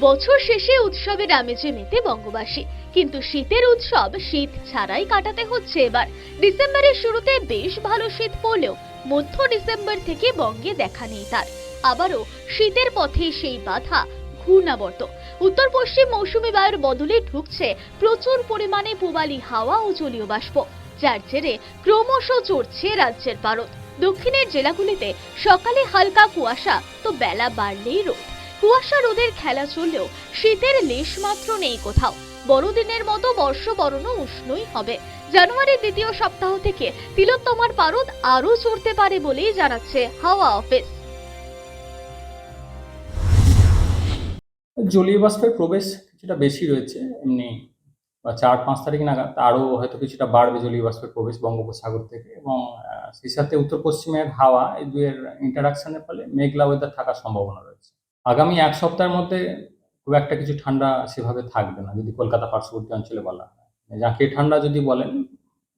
বছর শেষে উৎসবের আমেজে মেতে বঙ্গবাসী। কিন্তু শীতের উৎসব শীত ছাড়াই কাটাতে হচ্ছে এবার। ডিসেম্বরের শুরুতে বেশ ভালো শীত পড়লেও মধ্য ডিসেম্বর থেকে বঙ্গে দেখা নেই তার। আবারও শীতের পথে সেই বাধা, ঘূর্ণাবর্ত। উত্তর পশ্চিম মৌসুমী বায়ুর বদলে ঢুকছে প্রচুর পরিমাণে পূবালি হাওয়া ও জলীয় বাষ্প, যার জেরে ক্রমশ চড়ছে রাজ্যের পারদ। দক্ষিণের জেলাগুলিতে সকালে হালকা কুয়াশা, তো বেলা বাড়লেই রোদ। কুয়াশা রোদের খেলা চললেও শীতের লেশ মাত্র নেই কোথাও। বড়দিনের মতো বর্ষবরণও উষ্ণই হবে। জানুয়ারির দ্বিতীয় সপ্তাহ থেকে তিলোত্তমার পারদ আরও চড়তে পারে বলেই জানাচ্ছে হাওয়া অফিস। জলীয় বাষ্পের প্রবেশ কিছুটা বেশি রয়েছে, এমনি চার পাঁচ তারিখ নাগাদ আরও হয়তো কিছুটা বাড়বে জলীয় বাষ্পের প্রবেশ বঙ্গোপসাগর থেকে এবং সেই সাথে উত্তর পশ্চিমের হাওয়া এই দুয়ের ইন্টারাকশনের ফলে মেঘলা ওয়েদার থাকার সম্ভাবনা রয়েছে। আগামী এক সপ্তাহের মধ্যে খুব একটা কিছু ঠান্ডা সেভাবে থাকবে না, যদি কলকাতা পার্শ্ববর্তী অঞ্চলে বলা হয়। জাঁকিয়ে ঠান্ডা যদি বলেন,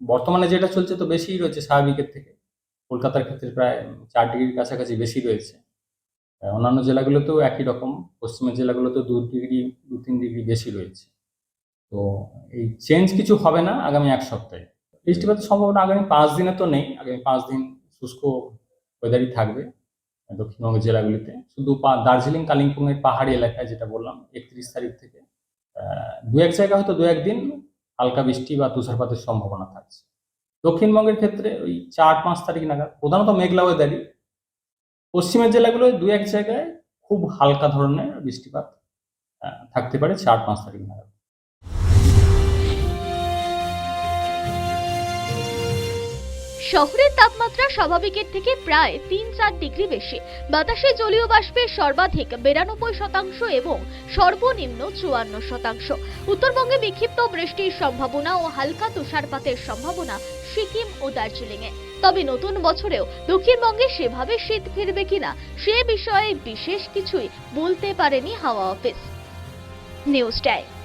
বর্তমানে যেটা চলছে তো বেশিই রয়েছে স্বাভাবিকের থেকে। কলকাতার ক্ষেত্রে প্রায় চার ডিগ্রির কাছাকাছি বেশি রয়েছে। অন্যান্য জেলাগুলোতেও একই রকম, পশ্চিমের জেলাগুলোতেও দু ডিগ্রি, দু তিন ডিগ্রি বেশি রয়েছে। তো এই চেঞ্জ কিছু হবে না আগামী এক সপ্তাহে। বৃষ্টিপাতের সম্ভাবনা আগামী পাঁচ দিনে তো নেই, আগামী পাঁচ দিন শুষ্ক ওয়েদারই থাকবে। দক্ষিণবঙ্গের জেলাগুলিতে। শুধু দার্জিলিং, কালিম্পং এর পাহাড়ি এলাকায় যেটা বললাম, একত্রিশ তারিখ থেকে দু এক জায়গায় হয়তো দু একদিন হালকা বৃষ্টি বা তুষারপাতের সম্ভাবনা থাকছে। দক্ষিণবঙ্গের ক্ষেত্রে ওই চার, পাঁচ তারিখ নাগাদ, প্রধানত মেঘলা ওয়েদারই পশ্চিমের জেলাগুলোয় দু এক জায়গায় খুব হালকা ধরনের বৃষ্টিপাত থাকতে পারে চার, পাঁচ তারিখ নাগাদ। শহরের তাপমাত্রা স্বাভাবিকের থেকে প্রায় তিন চার ডিগ্রি বেশি। বাতাসে জলীয় বাষ্পের সর্বাধিক বিরানব্বই শতাংশ এবং সর্বনিম্ন চুয়ান্ন শতাংশ। উত্তরবঙ্গে বিক্ষিপ্ত বৃষ্টির সম্ভাবনা ও হালকা তুষারপাতের সম্ভাবনা সিকিম ও দার্জিলিংয়ে। তবে নতুন বছরেও দক্ষিণবঙ্গে সেভাবে শীত ফিরবে কিনা সে বিষয়ে বিশেষ কিছুই বলতে পারেনি হাওয়া অফিস। News time.